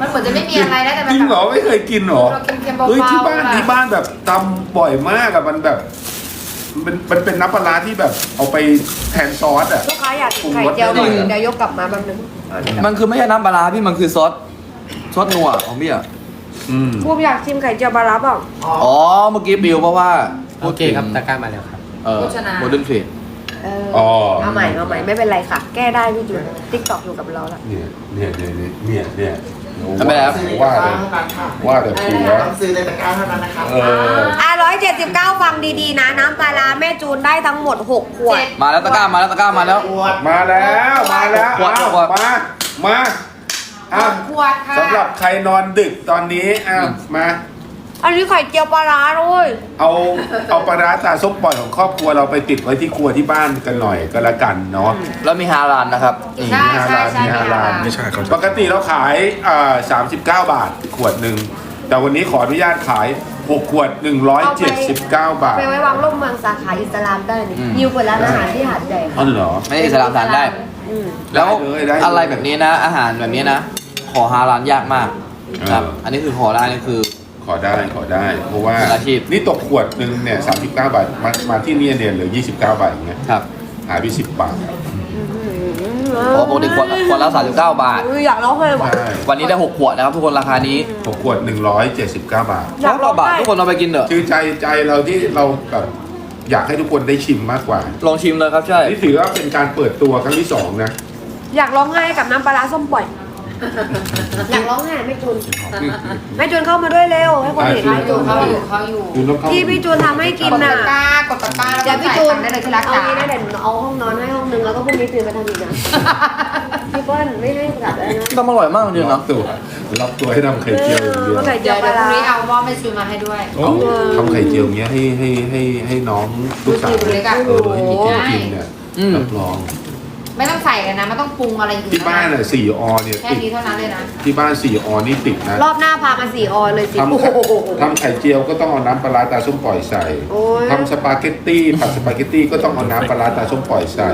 มันเหมือนจะไม่มีอะไรนะแต่มัจนริงแบบเหรอไม่เคยกินเหรอเราเค็มๆเบาๆเฮ้ยที่บ้านอะที่บ้านแบบทำบ่อยมากอะมันแบบ มันมันเป็นน้ำปลาร้าที่แบบเอาไปแทนซอสอะ ลูกค้าอยากกินไข่เจียวปรุงรสได้เดี๋ยวยกกลับมาแป๊บนึงมันคือไม่ใช่น้ำปลาร้าพี่มันคือซอสซอสนัวของพี่อะอืมบูมอยากชิมไข่เจียวปลาร้าเปล่าอ๋อเมื่อกี้บิวเพราะว่าโอเคครับตะกร้ามาแล้วครับเออโมเดิร์นเฟด เอออ๋อเอาใหม่เอาใหม่ไม่เป็นไรค่ะ แก้ได้พี่จุนติ๊กตอกอยู่กับเราละเนี่ยเนี่ยเนี่ยเนี่ยเนี่ยทำไมครับ ว่าเลยว่าแต่ผัวต้องซื้อในตะกร้าเท่านั้นนะครับเอออะร้อยเจ็ดสิบเก้าฟังดีๆนะ น้ำปลาร้าแม่จูนได้ทั้งหมดหกขวด มาแล้วตะกร้ามาแล้วตะกร้ามาแล้วขวดมาแล้วมาแล้วขวดอ้าวขวดมา มาอ้าวขวดค่ะสำหรับใครนอนดึกตอนนี้อ้าวมา อันนี้ไข่เจียวปลาร้าด้วย เอาเอาปลาร้าตาส้มปล่อยของครอบครัวเราไปติดไว้ที่ครัวที่บ้านกันหน่อยก็แล้วกันเนาะแล้วมีฮาลานนะครับนี่ใช่มีฮาใช่ลาลใช่มีฮาลาลไม่ไม่ใช่ใช่เขาปกติเราขายอ่า39บาทขวดหนึ่งแต่วันนี้ขออนุญาตขาย6ขวด179บาท ไปไว้วางร่มเมืองสาขาอิสลามได้นี่ยิวเปิดร้านอาหารที่หาดใหญ่อ๋อเหรอ ไม่ได้อิสลามทานได้ อืม แล้วได้เลยได้เลย อะไรแบบนี้นะ อาหารแบบนี้นะ ขอฮาลานยากมากครับเอออัอันนี้คือขอได้นี่คือ ขอได้ขอได้ เพราะว่ามืออาชีพ นี่ตกขวดหนึ่งเนี่ย39บาทมามาที่นี่เนี่ยเหลือ29บาทอย่างเงี้ยครับหายไป10บาทเพราะปกติขวดขวดละ39 บาทอุ๊ยอยากร้องเลยว่ะ ใช่วันนี้ได้ 6 ขวดนะครับทุกคนราคานี้หกขวด179บาท อยากร้องบาทไห้ทุกคนเราไปกินเถอะคือใจใจเราที่เราแบบอยากให้ทุกคนได้ชิมมากกว่า ลองชิมเลยครับใช่ นี่ถือว่าเป็นการเปิดตัวครั้งที่สองนะ อยากร้องไห้กับน้ำปลาร้าส้มปล่อย อยากร้องไห้แม่จูนแม่จูนเข้ามาด้วยเร็วให้คนเห็นอะแม่อจูยู่นเขาอยู่เขาอยู่คุณต้องเข้าที่พี่จูนทำให้กินกดน่ะตะกร้ากดตะกร้าแล้วเดี๋ยวก็พี่จ่ายจูนตังค์ได้เลยที่รักเอาจ๋างี้นะเดี๋ยวหนูเอาห้องนอนให้ห้องนึงแล้วก็พรุ่งนี้ตื่นมาทำอีกนะ พี่เปิ้ลไม่ให้กลับแล้วนะต้มอร่อยมากจริงๆล็อเนาะกตัวล็อกตัวให้ทำไข่เจียวอย่างเดียวไข่เจีเดี๋ยยววปเดี๋ลายวพรุ่งร้านี้เอาหม้อแม่ซูมาให้ด้วยเอาทำไข่เจียวอย่างเงี้ยให้ให้ให้ให้น้องลูกสาวดูเล็กอะ เออให้มีกินกินเนี่ยอืม รับรอง ไม่ต้องใส่เลยนะไม่ต้องปรุงอะไรอื่นที่บ้านอะสี่อเนี่ยแค่ติดนี้เท่านั้นเลยนะ ที่บ้านสี่อนี่ติดนะรอบหน้าพามาสี่ออนเลยสิทำโอ้ไข่โห ทำไข่เจียวก็ต้องเอาน้ำปลาร้าตาส้มปล่อยใส่โอ้ย ทำสปาเกตตี้ผัดสปาเกตตี้ก็ต้องเอาน้ำปลาร้าตาส้มปล่อยใส่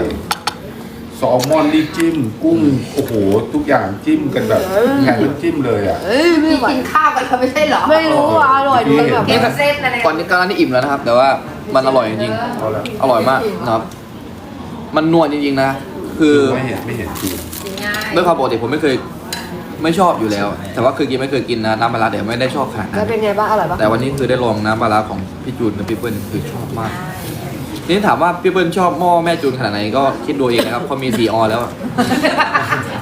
แซลมอนนี่จิ้ม กุ้งโอ้โหทุกอย่างจิ้มกันแบบแข่งน้ำจิ้มเลยอะ เอ้ยไม่พี่ไหวกินข้าวกันเขาไม่ใช่เหรอไม่รู้อะอร่อยดีแบบเก็บเส้นอะไรก่อนนี้ก็ร้านนี้อิ่มแล้วนะครับ แต่ว่ามันอร่อยจริงเอาละๆอร่อยมากนะครับ มันนวลจริงๆนะ คือไม่เห็นไม่เห็นจริงกินง่ายด้วยความปกติผมไม่เคยไม่ชอบอยู่แล้ว แต่ว่าคือกินไม่เคยกินนะน้ำปลาร้าแต่ไม่ได้ชอบขนาดแล้นั้วนเป็นไงบ้างอร่อยปะแต่วันนี้คือได้ลองน้ำปลาร้าของพี่จูนกับพี่เปิ้ลคือชอบมากนี่ถามว่าพี่เปิ้ลชอบหม้อแม่จูนขนาดไหนก็คิดดูเองนะครับเขามีสีออแล้วอะ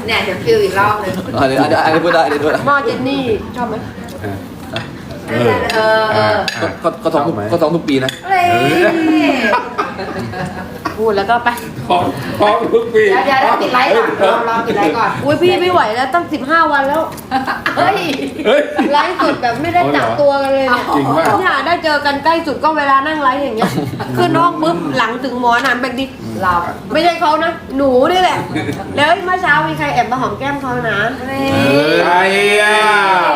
เนี่ยเดี๋ยวฟิลอีกรอบหนึงอันนี้อันนี้อันนี้พูดได้อันนี้พูดได้หม้อเจนนี่ชอบไหมเออเออเอออะก็ก็ท้องทุกชบไหมก็ท้องทุกปีนะ เฮ้ย พูดแล้วก็ไปพร้อมพร้อมทุกปีเดี๋ยวเดี๋ยวเราปิดไลฟ์ก่อนเราเราปิดไลฟ์ก่อนอุ้ยพี่ไม่ไหวแล้วตั้งสิบห้าวันแล้วเฮ้ยเฮ้ย ไลฟ์สดแบบไม่ได้จับตัวกันเลยเนี่ยจริงป่ะเนี่ยได้เจอกันใกล้สุดก็เวลานั่งไลฟ์อย่างเงี้ยขึ้นห้องปุ๊บหลังถึงหมอนานแบบนี้เราไม่ใช่เขานะหนูนี่แหละแล้วเมื่อเช้ามีใครแอบมาหอมแก้มเขานะใช่อะ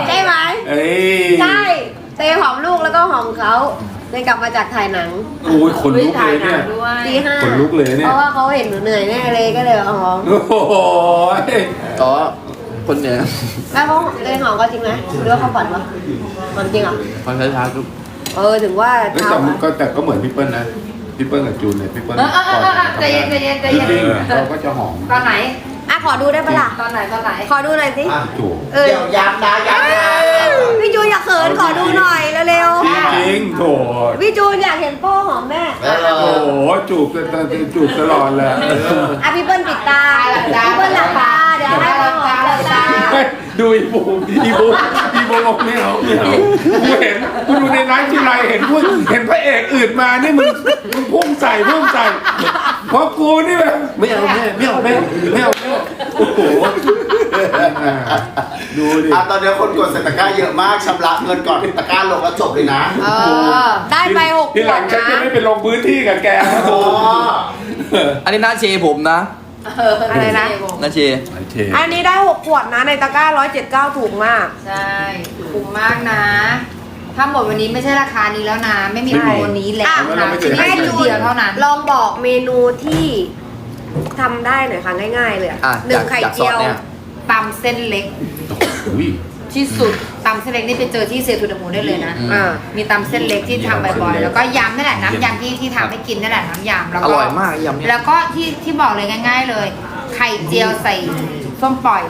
ใช่ไหมเอ้ยใช่เตหอมลูกแล้วก็หอมเขา เตกลับมาจากถ่ายหนังโอ้ยขนลุกเลยเนี่ยด้วยตีห้าขนลุกเลยเนี่ยเพราะว่าเขาเห็นหนูเหนื่อยแน่เลยก็เลยเอาหอมโอ้โหก็คนเนี่ยแล้วเขาเตหอมก็จริงไหมหรือว่าเขาฝันวะหอมจริงเหรอคนช้าๆทุกเออถึงว่าเฮ้ยเท้าแต่มันก็แต่ก็เหมือนพี่เปิ้ลนะพี่เปิ้ลกับจูนเนี่ยพี่เปิ้ลเออเออเออเออใจเย็นใจเย็นใจเย็น จริงๆเราก็จะหอมตอนไหน อะขอดูได้ปะล่ะตอนไหนตอนไหนขอดูหน่อยสิอะจูบ เออ เดี๋ยวย้ำนะย้ำนะ พี่จูนอยากเขินขอดูหน่อยเร็วจริงๆโถๆพี่จูนอยากเห็นโป้หอมแม่เอโอ้อ โหจูบกันจูบตลอดเลยเอออะพี่เปิ้ลปิดตาพี่เปิ้ลหลับตาเดี๋ยวให้เขาหอมหลับตาเฮ้ย ดูอีบูมอีบูมอีบูมบอกไม่เอาไม่เอากูเห็นกูดูในไลฟ์ที่ไรเห็นพูดเห็นพระเอกอื่นมานี่มึงมึงพุ่งใส่พุ่งใส่เพราะกูนี่แบบไม่เอาแม่ไม่เอาแม่ไม่เอาแม่โอ้โหดูดิอะตอนนี้คนกดใส่ตะกร้าเยอะมากชำระเงินก่อนตะกร้าลงแล้วจบเลยนะเออได้ไปหกขทีหวลัดงฉันนะจะไม่ไปลงพื้นที่กับแกนะอ๋โอ้ออันนี้หน้าเชผมนะ อะไรนะ หน้าเช อัน นี้ได้หกขวดนะในตะกร้าร้อยเจ็ดเก้าถูกมาก ใช่คุ้มมากนะ ถ้าหมดวันนี้ไม่ใช่ราคานี้แล้วนะ ไม่มีโปรนี้แล้วนะที่แม่นี่จูเดียวนเท่านั้น ลองบอกเมนูที่ทำได้หน่อยค่ะง่ายๆเลยอะอะหนึ่จางกไข่จากซเจีอสยวเนี่ยตำเส้นเล็กอุ้ย ที่สุดตำเส้นเล็กนี่ไปเจอที่เซทูดามูได้เลยนะ อืม อ่า มีตำเส้นเล็กที่ทำบ่อยๆ แล้วก็ยำนั่นแหละน้ำยำที่ที่ทำให้กินนั่นแหละน้ำยำแล้วอก็ ร่อยมากยำเนี่ย แล้วก็ที่ที่บอกเลยง่าย ๆเลย ไข่เจียวใส่ ส้มปล่อย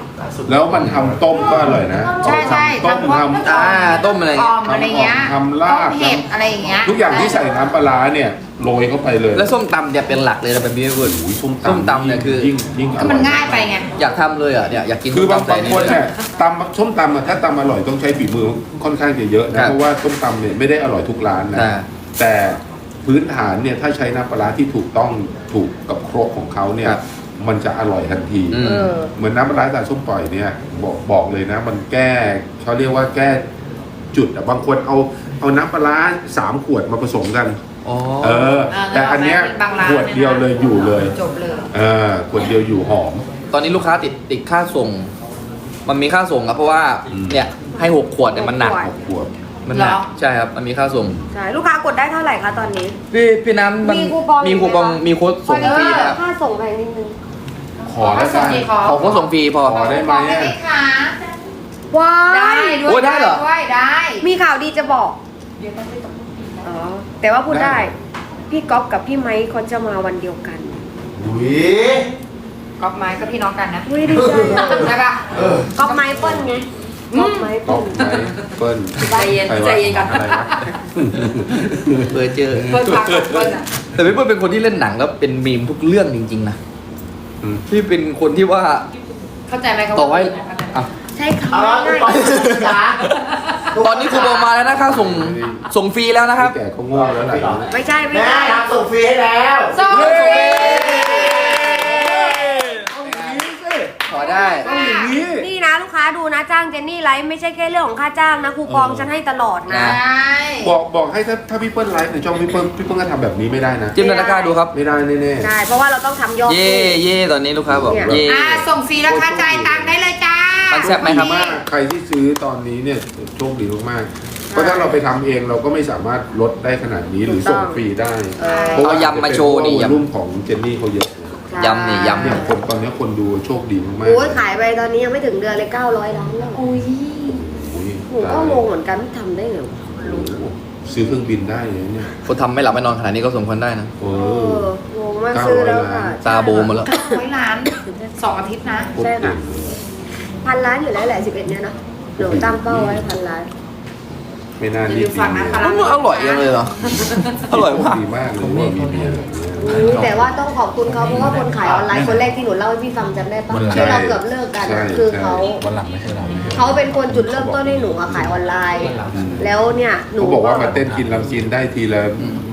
แล้วมันทำต้มก็อร่อยนะใช่ใช่ต้มทำพวกทำ อ่าต้มอะไรอเงี้อย มอะไรเงี้ยทำลาบ ต้มเห็ดอะไรอย่างเงี้ยทุกอย่างที่ใส่น้ำปลาร้าเนี่ยโรยเข้าไปเลยแล้วส้มตำเนี่ยเป็นหลักเลยนะเป็นพี่พูดโอ้ยส้มส้มตำเนี่ยคือ ยิ่งยิ่งอก็ร่อยมันง่ายไปไง อยากทำเลยอะเนี่ยอยากกินคือบางส้มตำใส่บางคนเลเนี่ย ยตำส้มตำอะถ้าตำอร่อยต้องใช้ฝีมือค่อนข้างจะเยอะครันะบเพราะว่าส้มตำเนี่ยไม่ได้อร่อยทุกร้านนะใช่แต่พื้นฐานเนี่ยถ้าใช้น้ำปลาร้าที่ถูกต้องถูกกับครกของเขาเนี่ยครับ มันจะอร่อยทันทีอืมเออ เหมือนน้ำปลาร้าตาส้มปล่อยเนี่ยบอกบอกเลยนะ มันแก้เขาเรียกว่าแก้จุดอะบางคนเอาเอาน้ำปลาร้าสามขวดมาผสมกัน อ๋อ เออแต่อันเนี้ยบางร้านขวดเดียวเลยอยู่เลยจบเลย เออขวดเดียวอยู่หอม ตอนนี้ลูกค้าติดติดค่าส่ง มันมีค่าส่งครับเพราะว่า อืม เนี่ยให้หกขวดเนี่ยมันหนักหกขวดขวด มันหนักเหรอ ใช่ครับ มันมีค่าส่ง ใช่ลูกค้ากดได้เท่าไหร่คะตอนนี้ พี่พี่น้ำมันมีคูปองมีคูปองไหมคะ มีโค้ดส่งฟรีนะครับค่าส่งแพงนิดนึงขอแล้วกันขอขอโค้ดส่งฟรีพอ ขอได้ไหมได้ไหมคะว้าได้ยด้วยโอ้ยได้เหรอ ด้วยได้มีข่าวดีจะบอกอ๋อแต่ว่าพูดได้ พี่ก๊อฟกับพี่ไมค์เขาจะมาวันเดียวกันอุ้ย ก๊อปไม้ก็พี่น้องกันนะ อุ้ยดีใจอะ ใช่ปะเออ ก๊อฟไม้เปิ้ลไง ก๊อฟไม้ตเปิ้ลบไหมเปิ้ลใจเย็นใครวะใจเย็นก่อน อะไรวะเบอร์เจอเปิ้ลพักกับเปิ้ลอะแต่พี่เปิ้ลเป็นคนที่เล่นหนังแล้วเป็นมีมทุกเรื่องจริงๆนะอืมพี่เป็นคนที่ว่าเข้าใจไหมครับต่อไว้ว่าอะใช่ค่ะเอาละง่ายตอนนี้จ้าตอนนี้คูปองมาแล้วนะค่าส่งส่งฟรีแล้วนะครับ พี่แก่เขาง่วงแล้วแหละไม่ใช่ไม่แม่ใช่ทำส่งฟรีให้แล้ว ส่งฟรี ขอได้ต้องอย่างนี้ นี่นะลูกค้าดูนะจ้างเจนนี่ไลฟ์ไม่ใช่แค่เรื่องของค่าจ้างนะคูปองฉันให้ตลอดนะ ใช่ บอกบอกให้ถ้าถ้าพี่เปิ้ลไลฟ์ในช่องพี่เปิ้ลพี่เปิ้ลก็ทำแบบนี้ไม่ได้นะ จิ้มนาฬิกาดูครับ ไม่ได้แน่ใช่เพราะว่าเราต้องทำยอด เย่เย่ตอนนี้ลูกค้าบอกเนี่ย เย่ อ่า ส่งฟรีแล้วค่ะจ่ายตังค์ได้เลยจ้ามันแซ่บไหมครับ ๆมากใครที่ซื้อตอนนี้เนี่ยโชคดีมากๆเพราะถ้าเราไปทำเองเราก็ไม่สามารถลดได้ขนาดนี้หรือส่งฟรีได้เออเพราะว่าเอายำมาโชว์นี่ยำ รุ่มของเจนนี่เขาเยอะ ยำนี่ยำเนี่ยคนตอนนี้คนดูโชคดีมากๆโอ้ยขายไปตอนนี้ยังไม่ถึงเดือนเลย900ล้านแล้วอุ้ยอุ๊ยหนูก็งงเหมือนกันทำได้เหรอซื้อเครื่องบินได้เลยเนี่ยคนทำไม่หลับไม่นอนขนาดนี้ก็สมควรได้นะ เอเออ องงมากซื้อแล้วค่ะตาโบหมดแล้ว ร้อยล้านสองอาทิตย์นะใช่ค่ะพันล้านอยู่แล้วแหละ11เนี่ยเนาะหนูตั้งเป้าไว้พันล้าน ไม่น่าอย่ารีลืบมฟังนะมีคะมันอร่อยยังเลยเหรอ อร่อยมาก ดีมากเลยว่ามีเมียแบบเนี้ย อืมแต่ว่าต้องขอบคุณเขาเพราะว่าคนขายออนไลน์คนแรกที่หนูเล่าให้พี่ฟังจำได้ปะใช่ที่เราเกือบเลิกกันใช่อะคือใช่เขาวันหลังไม่ใช่เราเขาเป็นคนจุดเริ่มต้นให้หนูอะขายออนไลน์อืมแล้วเนี่ยหนู เขาบอกว่ามาเต้นกินลำกินได้ทีละ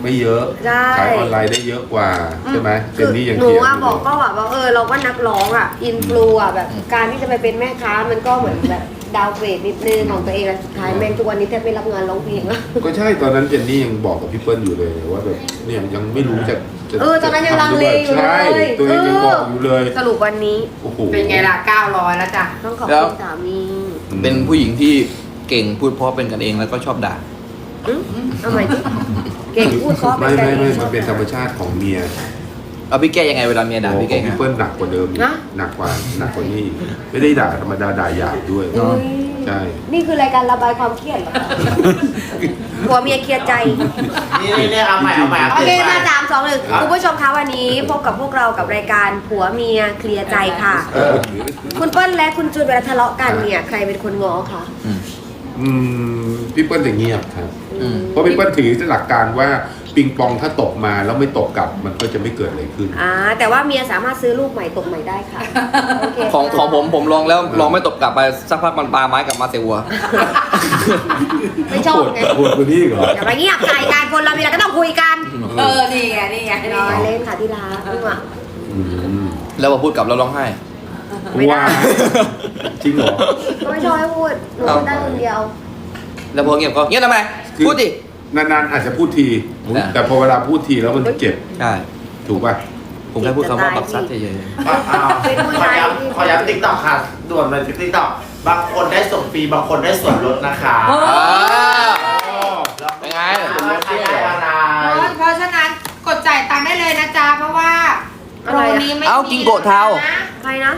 ไม่เยอะใช่ขายออนไลน์ได้เยอะกว่า ใช่ไหมเจคืนนี่ยังหนูเถียงอะยู่บอกก็แบบว่าเออเราก็นักร้องอะอินฟลูอะแบบการที่จะไปเป็นแม่ค้ามันก็เหมือนแบบดาวเกรดนิดนึงของตัวเองอะสุดท้ายแม่งทุกวันนี้แทบไม่รับงานร้องเพลงแล้ว ก็ใช่ตอนนั้นเจนนี่ยังบอกกับพี่เปิ้ลอยู่เลยว่าแบบเนี่ยยังไม่รู้จะจะ เออตอนนั้นยังลังเลอยู่เลยใช่ตัวเองยังบอกอยู่เลยสรุปวันนี้โอ้โหเป็นไงล่ะ 900 แล้วจ้ะ ต้องขอบแล้วคุณสามีเป็นผู้หญิงที่เก่งพูดเพราะเป็นกันเองแล้วก็ชอบด่าอืมเอาใหม่ดิเก่งพูดเพราะเป็ไม่นกันไม่เอไม่งมันเป็นธรรมชาติของเมียเอาพี่แก้ยังไงเวลาเมียด่าโอ้พี่ขแก้องไง พี่เปิ้ลหนักกว่าเดิมอีกนะหนักกว่าหนักกว่านี้อีกไม่ได้ด่าธรรมดาด่าหยาบด้วย อุ๊ย ใช่ นี่คือรายการระบายความเครียดเหรอคะผัวเมียเคลียร์ใจ นี่นี่นี่เอาใหม่เอาใหม่เอาโอเคใหม่มาสามสองหนึ่งคุณผู้ชมคะวันนี้พบกับพวกเรากับรายการผัวเมียเคลียร์ใจค่ะเออคุณเปิ้ลและคุณจูนเวลาทะเลาะกันเนี่ยใครเป็นคนง้อคะอืมอืมพี่เปิ้ลจะเงียบครับอืมเพราะพี่เปิ้ลถือหลักการว่า ปิงปองถ้าตกมาแล้วไม่ตกกลับมันก็จะไม่เกิดอะไรขึ้น อ่าแต่ว่าเมียสามารถซื้อลูกใหม่ตกใหม่ได้ค่ะโอเคของของผมผมลองแล้วลองไม่ตบกลับไปสักพักมันปลาไม้กลับมาเสียวัว ไม่ชอบไงโหดกว่านี้อีกเหรอ อย่าไปเงียบใจกันคนเรามีอะไรก็ต้องคุยกันเออ นี่ไง นี่ไงรอเล่นค่ะที่รักนี่หว่าอืมแล้วพอพูดกลับแล้วร้องไห้ ไม่ได้ว้าจริงเหรอ ก็ไม่ชอบให้พูดหนูพูดได้คนเดียว แล้วพอเงียบก็เงียบทำไมคือ พูดดิ นานๆอาจจะพูดที อ่า แต่พอเวลาพูดทีแล้วมันเจ็บใช่ถูกป่ะผมแค่พูดคำว่าปักซัดเฉยอะอะขอย้ำขอย้ำติ๊กต็อกค่ะ ด่วนเลยติ๊กต็อกบางคนได้ส่งฟรี บางคนได้ส่วนลดนะคะๆอ่าแล้วเป็นไงว่าใครได้อะไรเพราะเพราะฉะนั้นกดจ่ายตังค์ได้เลยนะจ๊ะ เพราะว่าโปรนี้ไม่เอามีกินโกะเทา นะ ใครนะ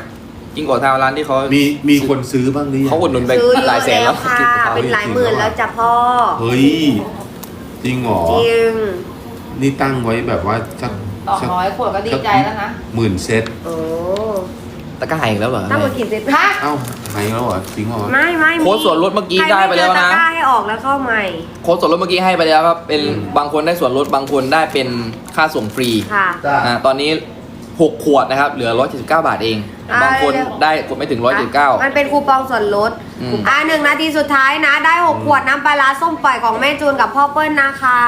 จริงกว่าทางร้านที่เขามีมีคนซื้อบ้างหรือยังเขาอุดหนุนไปซื้อเยหลายอะแสนแล้แล้ววค่ะ เป็นหลายหมื่นแล้วจ้ะพ่อ เฮ้ย จริงเหรอ จริงนี่ตั้งไว้แบบว่าสักต่อสักน้อยขวดก็ดีใจแล้วนะ หมื่นเซตโอ้ตะกร้าอีกแล้วเหรอตั้งหมดกี่เซตฮะเอ้าหายแล้วเหรอจริงเหรอ ไม่ไม่โค้ดส่วนลดเมื่อกี้ได้ไปแล้วนะใครม่เจอตกร้าให้ออกแล้วเข้าใหม่ โค้ดส่วนลดเมื่อกี้ให้ไปแล้วครับเป็นอืมบางคนได้ส่วนลดบางคนได้เป็นค่าส่งฟรีค่ะ จ้ะ อ่าตอนนี้ 6 ขวดนะครับ เหลือ 179 บาทเอง อ่า บางคนเดี๋ยวได้กดไม่ถึงมัน179เป็นคูปองส่วนลดอืม อ่าหนึ่งนาทีสุดท้ายนะ ได้หกขวดน้ำปลาร้าส้มปล่อยของแม่จูนกับพ่อเปิ้ลนะคะ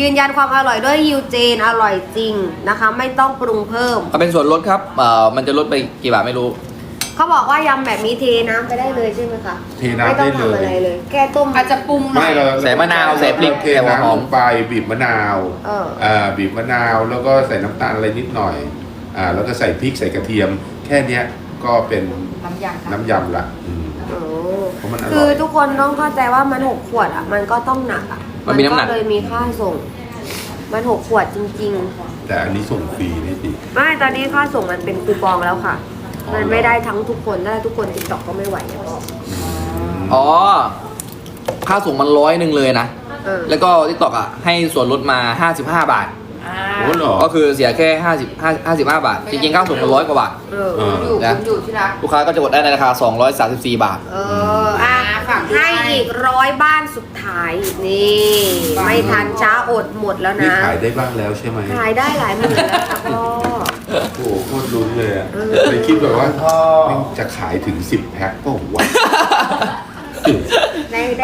ยืนยันความอร่อยด้วยยูเจนอร่อยจริงนะคะ ไม่ต้องปรุงเพิ่มก็เป็นส่วนลดครับเอ่อมันจะลดไปกี่บาทไม่รู้ เขาบอกว่ายำแบบนี้เทน้ำไปได้เลยใช่ไหมคะเทน้ำไม่ต้องได้เลย ทำอะไรเลยแค่ต้ม อาจจะปรุงหน่ไม่อย เราใส่มะนาวใส่พริกเทใส่หัวหอน้ำลม งไปบีบมะนาวเอออ่าบีบมะนาวแล้วก็ใส่น้ำตาลอะไรนิดหน่อย อ่าแล้วก็ใส่พริกใส่กระเทียม แค่เนี้ยก็เป็นน้ำยำค่ะน้ำยำละอืมโอ้เพราะมันอคืร่ออย ทุกคนต้องเข้าใจว่ามันหกขวดอะ มันก็ต้องหนักอะมันมีน้ำหนัก ก็เลยมีค่าส่ง มันหกขวดจริง แต่อันนี้ส่งฟรีนี่สิ ๆ ไม่ตอนนี้ค่าส่งมันเป็นคูปองแล้วค่ะ อ๋อ มันไม่ได้ทั้งทุกคนถ้าทุกคนติ๊กต็อกก็ไม่ไหวอะพ่ออ๋อ ค่าส่งมันร้อยหนึ่งเลยนะ เออแล้วก็ TikTok อะ ให้ส่วนลดมา 55 บาท อ่าโอ้เหรอ ก็คือเสียแค่50 55 บาท จริงๆค่าส่งมันร้อยกว่าบาท เออเออ อยู่นะ คุณอยู่ที่รัก ลูกค้าก็จะกดได้ในราคา 234 บาท เอออะฝากด้วย ให้อีกร้อยบ้านสุดท้ายนี่ฝากไม่ทันช้าอดหมดแล้วนี่นะ ขายได้บ้างแล้วใช่ไหมขายได้หลายหมื่นแล้วค่ะพ่อ โอ้โหโคตรลุ้นเลยอะเออไปคิดแบบว่าพ่อ แม่งจะขายถึง 10 แพ็คก็วะได้ได้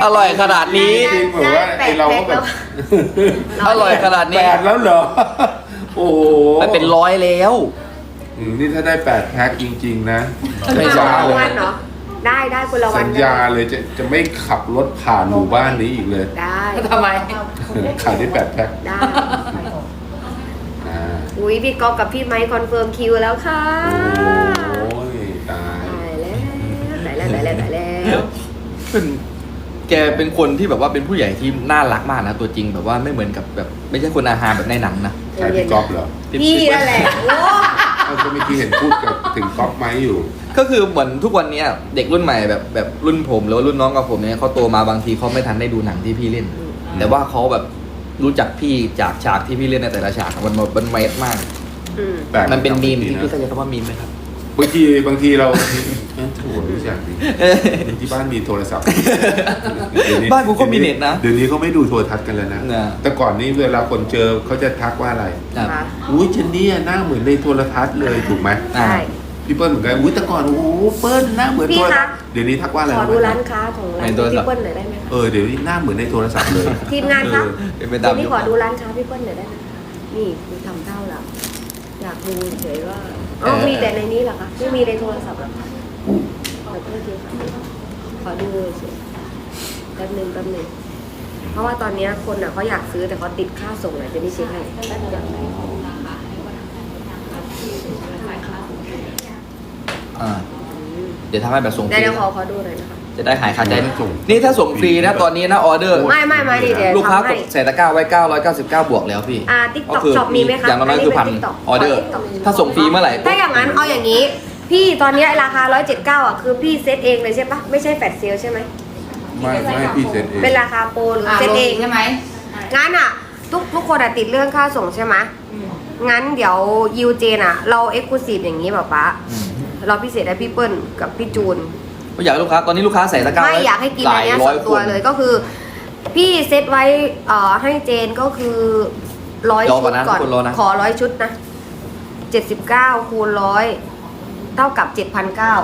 อร่อยขนาดนี้ จริงแบบว่าไอเราก็แบบ อร่อยขนาดแปนี้ดแล้วเหรอ โอ้โหมันเป็นร้อยแล้ว อืมนี่ถ้าได้แปดแพ็คจริง ๆ นะไม่คนใช่ละเลวัยนเนาะได้ได้คนละวัสันญญาเลยจะจะไม่ขับรถผ่านหมู่บ้านนี้อีกเลย ได้ทำไม ขายได้แปดแพ็คได้อ่าอุ้ยพี่ก๊อฟกับพี่ไมค์คอนเฟิร์มคิวแล้วค่ะโอ้ยตายตายแล้วตายแล้วตายแล้วตายแล้ว เป็นแกเป็นคนที่แบบว่าเป็นผู้ใหญ่ที่น่ารักมากนะตัวจริงแบบว่าไม่เหมือนกับแบบไม่ใช่คนอาหารแบบในหนังนะใช่พี่ก๊อฟเหรอพี่นั่นแหละโอ้เอาก็เมื่อกี้เห็นพูดกับถึงก๊อฟไหมอยู่ ก็คือเหมือนทุกวันเนี้ยเด็กรุ่นใหม่แบบแบบรุ่นผมหรือว่ารุ่นน้องกับผมเนี่ยเขาโตมาบางทีเขาไม่ทันได้ดูหนังที่พี่เล่น แต่ว่าเขาแบบรู้จักพี่จากฉากที่พี่เล่นในแต่ละฉากมันมันเมสมากอืมแปลกมันเป็นมีมดีที่นะพี่เข้าใจคำว่ามีมไหมครับ บางทีบางทีเราเอ้ยโถูรู้จักดิที่บ้านมีโทรศัพท์เดี๋ยวบ้านกูก็มีเน็ตนะเดี๋ยวนี้เขาไม่ดูโทรทัศน์กันแล้วนะเนี่ยแต่ก่อนนี้เวลาคนเจอเขาจะทักว่าอะไรอะค่ะอุ้ยเจนนี่หน้าเหมือนในโทรทัศน์เลยถูกไหมอะใช่พี่เปิ้ลเหมือนกันอุ้ยแต่ก่อนโอ้โหเปิ้ลหน้าเหมือนพี่โทรคะทัศน์เดี๋ยวนี้ทักว่าอะไรขอดูรู้ไหมร้านค้าของร้านในโทรศัพท์ พี่เปิ้ลหน่อยได้ไหมคะเออเดี๋ยวนี้หน้าเหมือนในโทรศัพท์เลย ทีมงานคะเออ เป็นไปเดี๋ตายมวนี้ยุคขอดูร้านค้าพี่เปิ้ลหน่อยได้ไหมนี่คือทำเท่าแล้วอยาก ดูเฉยว่าอ๋อมีแต่ในนี้เหรอคะไม่มีในโทรศัพท์เหรอคะขอโทษทีค่ะขอดูเฉยแป๊บนึงแป๊บนึงเพราะว่าตอนเนี้ยคนอะเขาอยากซื้อแต่เขาติดค่าส่งเลยจะได้เช็คให้แป๊บเดียวอ่า เดี๋ยวทำให้แบบส่งฟเดี๋ยวรีเดี๋ยวขอขอดูหน่อยนะคะ จะได้หายคาใจ ส่ง นี่ถ้าส่งฟรีนะตอนนี้นะออเดอร์ ไม่ไม่ไม่ดิเดี๋ยวลูกค้าทำกให้ ดใส่ตะกร้าไว้ 999 บวกแล้วพี่อ่าติ๊กต็อกก็คือช็อปมีไหมคะอย่างน้อยๆคือพันเป็ TikTok ออเดอร์ข TikTok ถ้าส่งฟรีเมื่อไหร่ถ้าอย่างนั้นเอาอย่างนี้ พี่ตอนเนี้ยราคา 179 อะ คือพี่เซตเองเลยใช่ปะไม่ใช่แฟลชเซลใช่ไหม ไม่ไม่ให้พี่เซ็นเอง เป็นราคาโปรหรืออ่าเซตลงเออีงกใช่ไหม งั้นอะ ทุกทุกคนอะติดเรื่องค่าส่งใช่ไหมงั้นเดี๋ยวยูเจนอะ เราเอ็กซ์คลูซีฟอย่างนี้ป่ะป๊าอืมเราพิเศษให้พี่เปิ้ลกับพี่จูน ก็อยากให้ลูกค้าตอนนี้ลูกค้าใส่ตะกร้าไม่ว้อยากให้กินหอัลานยเนี้ยร้ส่อวยนคตัวนเลยก็คือ พี่เซตไว้เอ่อให้เจนก็คือร้อยรอชุก่อดนนะก่อน ทุกคนรอนะ ขอร้อยชุดนะเจ็ดสิบเก้าคูณร้อยเท่ากับเจ็ดพันเก้า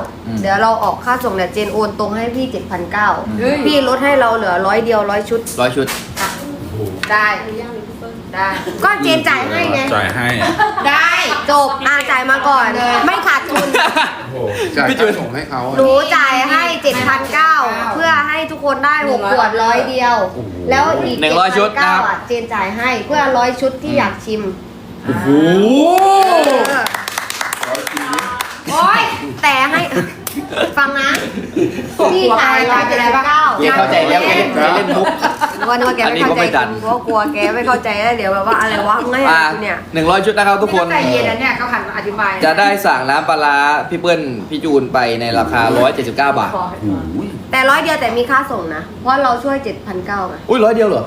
เดี๋ยวเราออกค่าส่งเนี่ยเจนโอนตรงให้พี่เจ็ดพันเก้าเฮ้ย พี่ลดให้เราเหลือร้อยเดียวร้อยชุดร้อยชุดได้ ได้ ก็เจนจ่ายให้ไง จ่ายให้ ได้จบอาจ่ายมาก่อนเลยไม่ขาดทุนจ่ายพี่จูค่าน ส่งให้เขาอะหนูจ่ายให้ 7,900 เพื่อให้ทุกคนได้หกขวดร้อยเดียวโอ้โหแล้วอีกหนึ่งร้อยชุดนะครับ7,900อะเจนจ่ายให้เพื่อร้อยชุดที่อยากชิมโอ้โห เออร้อยปีโอ๊ยแต่ให้ ฟังนะพี่ขายร้อยเจ็ดสิบเก้าแกเข้าใจแล้วแกเล่นแกเล่นมุกวันนี้ว่าแกไม่เข้าใจอันนี้ก็ไม่ทันเพราะกลัวแกไม่เข้าใจแล้วเดี๋ยวแบบว่าอะไรวะง่ายอ่าเนี่ยหนึ่งร้อยชุดนะครับทุกคน ใจเย็นนะเนี่ยเขาหันมาอธิบายจะได้สั่งน้ำปลาร้าพี่เปิ้ลพี่จูนไปในราคา 179 บาทโอ้ยแต่ร้อยเดียวแต่มีค่าส่งนะ เพราะเราช่วยเจ็ดพันเก้าไงอุ้ยร้อยเดียวเหรอ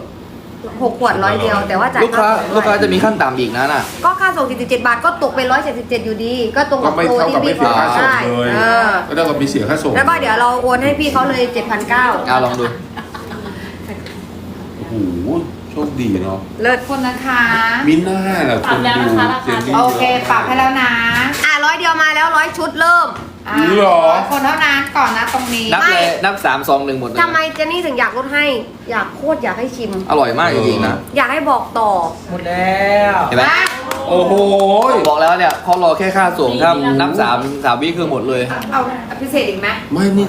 หกขวดร้อยเดียว แต่ว่าจ่ายลูกค้าส่งลูกค้าด้วยจะมีขั้นต่ำอีกนะน่ะ ก็ค่าส่ง77บาทก็ตกเป็น177อยู่ดี ก็ตรงก็กับไม่โปรเท่ากับที่ไม่พี่เสียเขาค่าส่งได้เลยเออก็เท่ากับมีเสียค่าส่งแล้วก็เดี๋ยวเราโอนให้พี่เขาเลย7,900เอาลองดู โอ้โหโชคดีเนาะเลิศคนนะคะ มิน่าแหละคนดูเสียงดีโอเค ปรับให้แล้วนะ อะร้อยเดียวมาแล้วร้อยชุดเริ่ม อะหรอ ร้อยคนเท่านั้นก่อนนะตรงนี้ นับเลยนับ3 2 1หมดเลยทำไมเจนนี่ถึงอยากลดให้ อยากโคตรอยากให้ชิม อร่อยมากจริงๆนะ อยากให้บอกต่อหมดแล้ว เห็นไหมนะ โอ้โหบอกแล้วเนี่ยเขารอแค่ค่าส่งถ้านับ3 3วิคือหมดเลย เอาพิเศษอีกไหมไม่นี่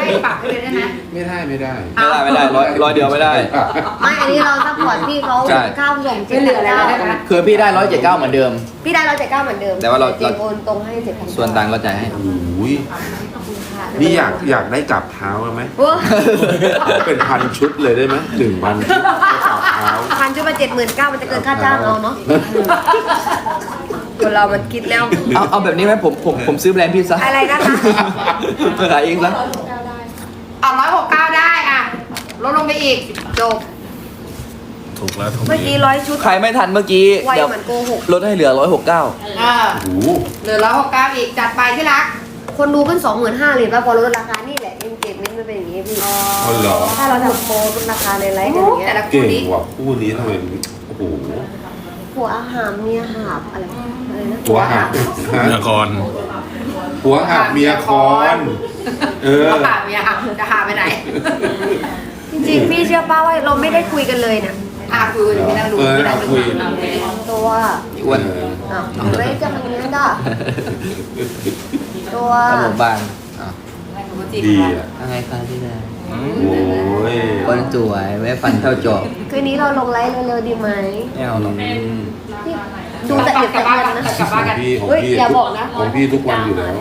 ไม่ปรับให้เลยได้ไหมไม่ได้ไม่ได้ไม่ได้ไม่ได้ร้อยร้อยเดียวไม่ได้ ไม่อันนี้เราซัพพอร์ตพี่เขาใช่ข้าวส่งไม่เหลืออะไรแล้วได้ไหมคือพี่ได้ร้อยเจ็ดเก้าเหมือนเดิม พี่ได้ร้อยเจ็ดเก้าเหมือนเดิมแต่ว่าเรา จริงโอนตรงให้เจ็ดพันส่วนต่างเราจ่ายให้ โอ้ย นี่อยากอยากได้กลับเท้าไหมโอ้เป็นพันชุดเลยได้ไหมหนึ่งพันชุดแล้วกลับเท้า พันชุดมาเจ็ดหมื่นเก้ามันจะเกินค่าจ้างเอาเนาะคนเรามันคิดแล้ว เอาเอาแบบนี้ไหมผมผมผมซื้อแบรนด์พี่ซะอะไรนะคะไปขายเองซะเอาร้อยหกเก้าได้อะลดลงไปอีกจบถูกแล้วถูกเมื่อกี้ร้อยชุด ใครไม่ทันเมื่อกี้ไวเดี๋ยวเหมือนโกหก ลดให้เหลือร้อยหกเก้าเออโอ้โห เหลือร้อยหกเก้าอีกจัดไปที่รัก คนดูขึ้นสองหมื่นห้าเลยป่ะพอลดราคานี่แหละเอ็นเกจเมนต์มันเป็นอย่างงี้พี่อ๋อเหรอ ถ้าเราทำโปรลดราคาในไลฟ์กันอย่างเงี้แต่ยละเก่คู่งนี้ว่ะคู่นี้ทำไมโอ้โหหัวอาหารเมียหาบอะไรอะไรนะหัวหักเมียคอนหัวหักเมียคอน เออ ก็หาเมียอะจะหาไปไหนจริงๆพี่เชื่อป้าว่าเราไม่ได้คุยกันเลยเนี่ยอะคุยกันไม่นั่งดูเออไม่นั่งดูคุยอะคุย ตัวอ้วนเอออ้าวไม่จะมันเงี้ยด่ะ ตัวขนมบางอะดีอะอะไรคะพี่แดงโอ้ยคนสวยแม่ฟันเท่าจอบคืนนี้เราลงไลฟ์เร็วๆดีไหม ไม่เอาหรอกพี่ดูแต่เด็กกลัแต่บบ้านเงินนะกลับบ้านกันพี่ของเฮ้ยพี่อย่าบอกนะ ของพี่ทุกวันอยู่แล้ว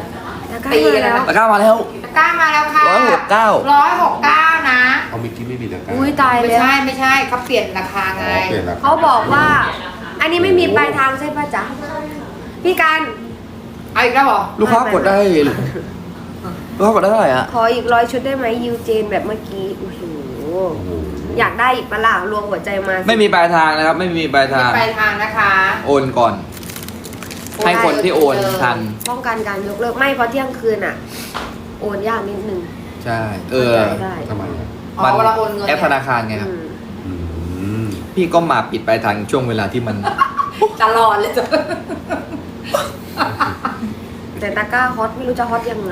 แล้วก็มาแล้วตะกร้ามาแล้วกล้ามาแล้วค่ะร้อยหกเก้า ร้อยหกเก้านะ เอาเมื่อกี้ไม่มีตะกร้าอุ้ยตายไม่แล้วใช่ไม่ใช่เขาเปลี่ยนราคาไงอ๋อเปลี่ยนราคาเขาบอกว่า อันนี้ไม่มีปลายทางใช่ป่ะจ๊ะพี่การ เอาอีกแล้วเหรอลูกค้ากดได้ลูกค้ากดได้เท่าไหร่อะขออีกร้อยชุดได้ไหมยูเจนแบบเมื่อกี้โอ้โหโอ้โหอยากได้อีกปะล่ะรวมหัวใจมาสิไม่มีปลายทางนะครับ ไม่มีปลายทาง ไปทางนะคะโอนก่อน ให้คนที่โอนทัน ป้องกันการยกเลิกไม่เพราะเที่ยงคืนอะ โอนยากนิดนึง ใช่ เออได้ทำไมอะอ๋อเวลาโอนเงินแอปธนาคารไงครับอืมอืมพี่ก็มาปิดปลายทางช่วงเวลาที่มัน ตลอดเลยจ้ะ แต่ตะกร้าฮอตไม่รู้จะฮอตยังไง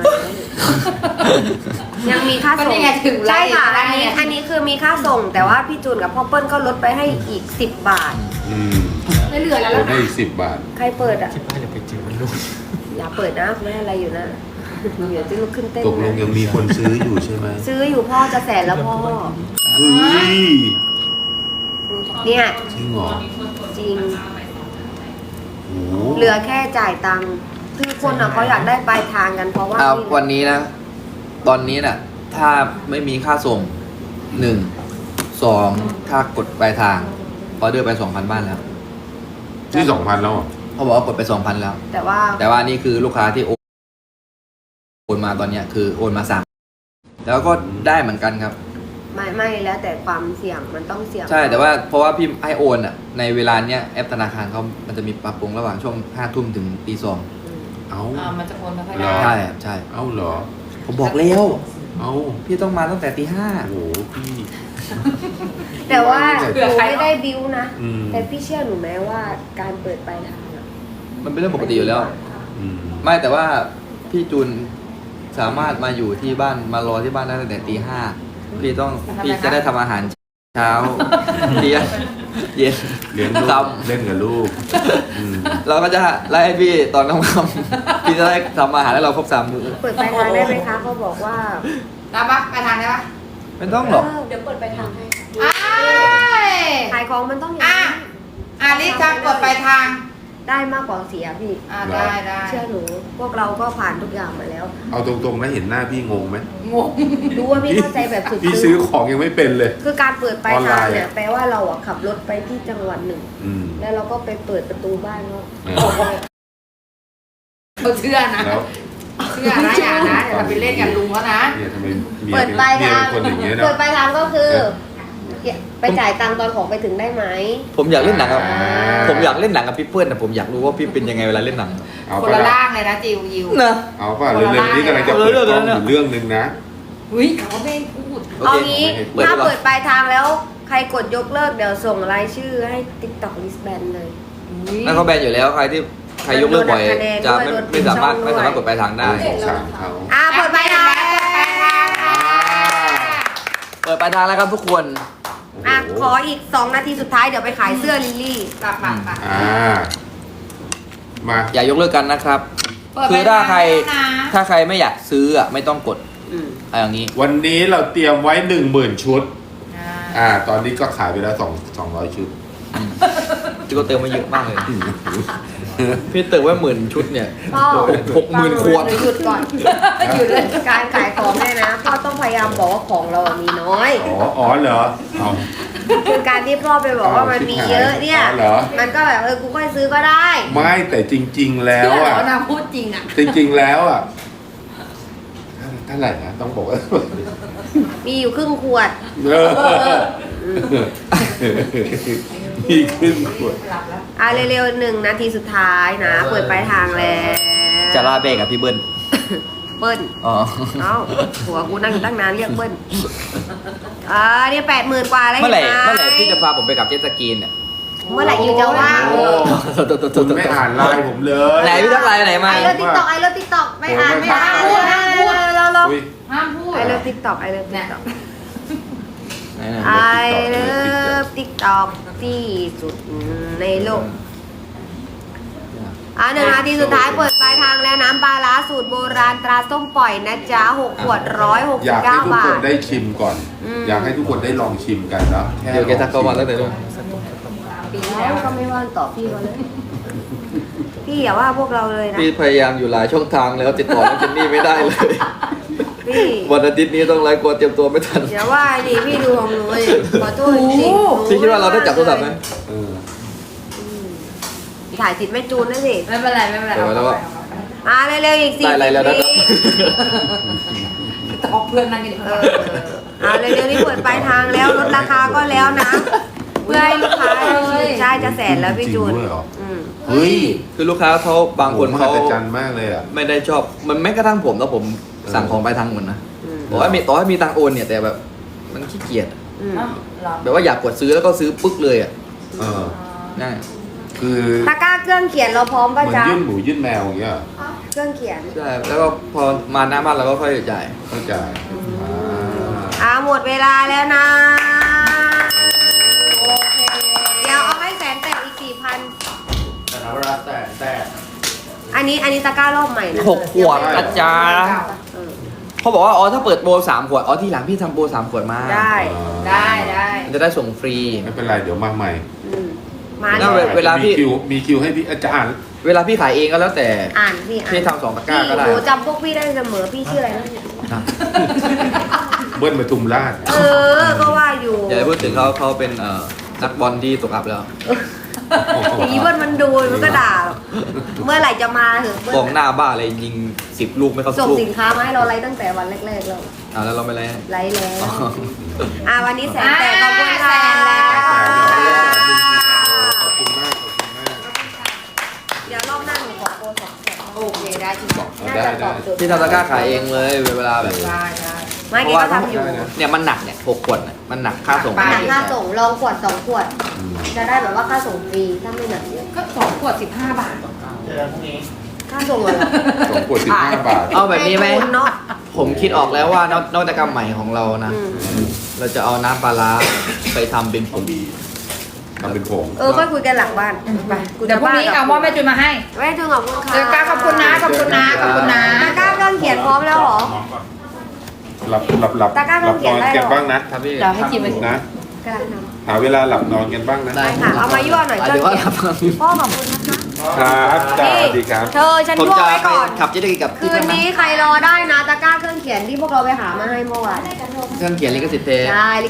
ยังมีค่าก็ส่งนี่ไงถึงไล่ใช่ค่ะได้อันนี้ไงอันนี้คือมีค่าส่ง แต่ว่าพี่จูนกับพ่อเปิ้ลก็ลดไปให้อีก 10 บาท อืมไม่เหลือแล้วโอล่ะนให้อีกสิบบาท ใครเปิดอะ ที่บ้านเดี๋ยวไปเจอมันลูกอย่าเปิดนะไม่อะไรอยู่นะเดี๋ยวจะลุกขึ้นเต้นตกลงนะยังมีคนซื้ออยู่ใช่ไหมซื้ออยู่พ่อจะแสนแล้วพ่อ เฮ้ย เนี่ย จริงเหรอ จริงโอ้โห เหลือแค่จ่ายตังค์คือคนอะเขาอยากได้ปลายทางกันเพราะว่าเอาวันนี้นะ ตอนนี้น่ะ ถ้าไม่มีค่าส่งหนึ่งสองถ้ากดปลายทางออเดอร์ไปสองพันบ้านแล้วนี่สองพันแล้วเหรอเขาบอกว่ากดไปสองพันแล้ว แต่ว่า แต่ว่านี่คือลูกค้าที่โอนโอนมาตอนเนี้ยคือโอนมาสามแล้วก็ได้เหมือนกันครับ ไม่ไม่แล้วแต่ความเสี่ยงมันต้องเสี่ยงใช่แต่ว่าเพราะว่าพี่ให้โอนอะในเวลาเนี้ยแอปธนาคารเขามันจะมีปรับปรุงระหว่างช่วงห้าทุ่มถึงตีสองอืมเอ้าอ่ามันจะโอนไม่ค่อยเหรได้อใช่ครับใช่เอ้าเหรอ ผมบอกแล้วเอ้าพี่ต้องมาตั้งแต่ตีห้า โอ้โหพี่ แต่ว่าหนูไม่ได้บิวนะ อืม แต่พี่เชื่อหนูไหมว่าการเปิดปลายทางอะมันเป็นเรื่องปกติอยู่แล้ว อืมไม่แต่ว่าพี่จูนสามารถมาอยู่ที่บ้านมารอที่บ้านได้ตั้งแต่ตีห้า พี่ต้องพี่จะได้ทำอาหารเช้าเที่ยงเย็นเลี้ยงลูกค่เล่นกับลูกอืมำเราก็จะไล่ให้พี่ตอนค่ำๆพี่จะได้ทำอาหารให้เราครบสามมื้อเปิดปลายทางได้ไหมคะเขาบอกว่ารับปะไปทางได้ปะไม่ต้องหรอกเดี๋ยวเปิดปลายทางให้อ้ายขายของมันต้องอย่างอะนี้อะรีบทำกดไปทาง ได้มากกว่าเสียพี่ อ่าได้ได้เชื่อหนูพวกเราก็ผ่านทุกอย่างมาแล้ว เอาตรงๆนะเห็นหน้าพี่งงไหมงงรู้ว่าพี่เข้าใจแบบสุดพี่ซื้อของยังไม่เป็นเลย คือการเปิดปลายออนไลทางน์เนี่ยอะแปลว่าเราอะขับรถไปที่จังหวัดหนึ่งอืมแล้วเราก็ไปเปิดประตูบ้านเขาเออบอกว่าเขาเชื่อนะแล้วเชื่อนะอย่านะเดี๋ยวเราไปเล่นกับลุงเขานะเนี่ยทำไมเมียเปิดปลายเมียทางเป็นคนอย่างเงี้ยเปิเนาะดปลายทางก็คือ ไปจ่ายตังค์ตอนของไปถึงได้ไหม ผมอยากเล่นหนังกับ อ่า ผมอยากเล่นหนังกับพี่เปิ้ลแต่ผมอยากรู้ว่าพี่เป็นยังไงเวลาเล่นหนังเอาคนปะละล่ะร่างเลยนะจิวยิว นะ เอาป่ะเร็วๆนี้กำลังจะเปิดกล้องอยู่เรื่องหนึ่งนะ อุ้ยเขาไม่พูด โอเอาเคงี้เปิดถ้าดีกว่าเปิดปลายทางแล้ว ใครกดยกเลิกเดี๋ยวส่งรายชื่อให้ TikTok list ban เลย นั่นเขาแบนอยู่แล้วใครที่ใครยกเลิกบ่อยโดนหักคะแนนจะไม่ด้วยไม่สามารถโดนปิดช่องด้วยไม่สามารถกดปลายทางได้ สงสารเขาอ่าเปิดปลายทางเปิดปลายทางแล้วครับทุกคน อะขออีก 2 นาทีสุดท้ายเดี๋ยวไปขายเสื้อลิลลี่ปากปากปากอ่า มา อย่ายกเลิกกันนะครับ เปิดคือถ้าใครไปนะถ้าใครไม่อยากซื้ออะไม่ต้องกดอะไรอย่างนี้ วันนี้เราเตรียมไว้หนึ่งหมื่นชุด อ่า อ่า ตอนนี้ก็ขายไปแล้วสองสองร้อยชุดที่ก็เติมมาเยอะมากเลย พี่เติมไว้หมื่นชุดเนี่ยพ่อหกหมื่นขวดเดี๋ยหยุดก่อน หยุดเลยการขายของเนี่ยนะพ่อต้องพยายามบอกว่าของเราอะมีน้อย อ๋ออ๋อเหรอเอา คือการที่พ่อไปบอกว่ามันมีเยอะเนี่ย อ๋อเหรอ มันก็แบบเออกูค่อยซื้อก็ได้ ไม่แต่จริง ๆ แล้วเชื่อเหรอะ อนางพูดจริงอะ จริง ๆ แล้วอะเท่าไหร่นะต้องบอกว่ามีอยู่ครึ่งขวด เออ มีขึ้นขวดอะเร็วๆหนึ่งนาทีสุดท้ายนะ เปิดปลายทางแล้วจะลาเบรกกับพี่เบิ้ลเปิ้ลอ๋อเอ้าหัวกูนั่งอยู่ตั้งนานเรียกเปิ้ลอ่าเนี่ยแปดหมื่นกว่าแล้วเมื่อไหร่ห็นเมื่อไหร่พี่จะพาผมไปกับเจ็ตสกีเนี่ยเมื่อไหร่ยูจะว่างโอ้คุณไม่อ่านไลน์ผมเลยไหนพี่ทักไลน์ไหนมาไอเลิฟติ๊กต็อกไอเลิฟติ๊กต็อกไม่อ่านโอ้ไม่ไม่อ่านพูดห้ามพูดเราเราอุ๊ยห้ามพูดไอเลิฟติ๊กต็อกไอเลิฟติ๊กต็อกไหนไหนไอเลิฟติ๊กต็อก ที่สุดในโลกอ่าหนึ่งนาทีสุดท้ายเปิดปลายทางแล้วน้ำปลาร้าสูตรโบราณตราส้มปล่อยนะจ๊ะหกขวดร้อยหกอสิบยากให้เก้าทุกบาคนทได้ชิมก่อน อืม อยากให้ทุกคนได้ลองชิมกันนะแค่เดี๋ยวแกทักเข้ามาแล้วแต่ด้วยปีแล้แล้ววก็ไม่ว่างต่อพี่มาเลย พี่อย่าว่าพวกเราเลยนะ พี่พยายามอยู่หลายช่องทางแล้วติดต่อน้องเจนนี่ไม่ได้เลย พี่วันอาทิตย์นี้ต้องไลฟ์กลัวเตรียมตัวไม่ทันอย่าว่าดิพี่ดูของหนูดิขอโทษจริงๆพี่คิดว่าเราได้จับโทรศัพท์ไหมเออถ่ายติดไม่จูนนะสิไม่เป็นไรไม่เป็นไรเดี๋ยวแล้วก็อ่าเร็วๆอีกสี่ได้อะไรแล้วนะสิบตอบเพื่อนนั่งกันดีกเอว่าออ่าเร็วๆนี่เปิดปลายทางแล้วลดราคาก็แล้วนะเพื่อให้ลูกค้าใช่จะแสนแล้วพี่จูนจริงด้วยเหรออืมเฮ้ยคือลูกค้าเขาบางคนโอ้โหเขามหัศจรรย์มากเลยอะไม่ได้ชอบมันแม้กระทั่งผมแล้วผม สั่งของไปทางเหมือนนะอืมต่อให้มีต่อให้มีตังค์โอนเนี่ยแต่แบบ มันขี้เกียจอะอืม อ้าวเหรอแบบว่าอยากกดซื้อแล้วก็ซื้อปึ๊กเลยอะเออ ง่ายคือตะกร้าเครื่องเขียนเราพร้อมเหป่ะมือนจ๊ะยื่นหมูยื่นแมวอย่างเงี้ยเหรอเครื่องเขียน ใช่แล้วก็พอมาหน้าบ้านเราก็ค่อยจ่าย เข้าใจอ่าอ่าหมดเวลาแล้วนะ โอเค เดี๋ยวเอาให้แสนแตกอีกสี่พันแต่ถ้าเวลาแต่แต่ อันนี้อันนี้ตะกร้ารอบใหม่นะหกขวดอาจารย์เออเขาบอกว่าอ๋อถ้าเปิดโปรสามขวดอ๋อที่หลังพี่ทำโปรสามขวดมาได้ได้ได้มันจะได้ส่งฟรี ไม่เป็นไรเดี๋ยวมาใหม่อืมมาแล้เลวยเวลาพี่ มีคิวมีคิวให้พี่อาจารย์ เวลาพี่ขายเองก็แล้วแต่อ่านพี่อ่านพี่ทำสองตะกร้าก็ได้พี่หนูจำพวกพี่ได้เสมอพี่ชื่ออะไรนะนะเบิ้ลปทุมราช เออก็ว่าอยู่ อย่าไปพูดถึงเขาเขาเป็นเอ่อนักบอลที่ตกอับแล้วอี เบิ้ลมันดูมันก็ด่าหรอกเมื่อไหร่จะมาเหอะเบิ้ลกองหน้าบ้าเลยยิงสิบลูกไม่เข้าส่งลูกสินค้ามาให้เราไลฟ์ตั้งแต่วันแรกๆแล้วอ่าแล้วเราไม่ไรไลฟ์แล้วอ๋ออะวันนี้แสนแตกขอบคุณค่ะแสนแล้วขอบคุณมากขอบคุณมาก เดี๋ยวรอบหน้าหนูขอโปรสองแสน โอเคได้จริงบอกเอาน่าได้จะตได้อบโจทย์พี่ทำตะกร้าขายเองเลยเวลาแบบได้ได้ไม่นี่ก็ทำอยู่ได้นะเนี่ยมันหนักเนี่ยหกขวดเนี่ยมันหนักค่าส่งไปหนักค่าส่งลองขวดสองขวดอืมจะได้แบบว่าค่าส่งฟรีถ้าไม่หนักเยอะก็สองขวดสิบห้าบาทเจอกันพรุ่งนี้ค่าส่งอะไรสองขวดสิบห้าบาท เอาแบบนี้ไหมคูณเนาะผมคิดออกแล้วว่านวัตนวัตกรรมใหม่ของเรานะอืมเราจะเอาน้ำปลาร้าไปทำเป็นผง ทำเป็นผงเออค่อยคุยกันหลังบ้านไปเดี๋ยวพรุ่งนี้เอาว่าแม่จุนมาให้แม่จุนขอบคุณค่ะเจอกันขอบคุณนะ ขอบคุณนะ ขอบคุณนะ ตะกร้าเครื่องเขียนพร้อมแล้วเหรอ หลับหลับหลับตะกร้าหลับเขีนยนอนได้กันเหรอบ้างนะครับพี่เดี๋ยวให้กินไปนะกำลังทหาเวลาหลับนอนกันบ้างนะำไปค่ะเอามายั่วหน่อยอะเครื่เดี๋อยวงว่าเขียนทำพ่อขอบคุณนะคะครับจ้าสวัสดีครับ เธอฉันผมทั่วจะไว้ไปก่อน ขับเจ็ตสกีกับคืนนี้ใครรอได้นะตะกร้าเครื่องเขียนที่พวกเราไปหามาให้เมื่อวานเครื่องเขียนลิขสิทธิ์เทใช่ลิข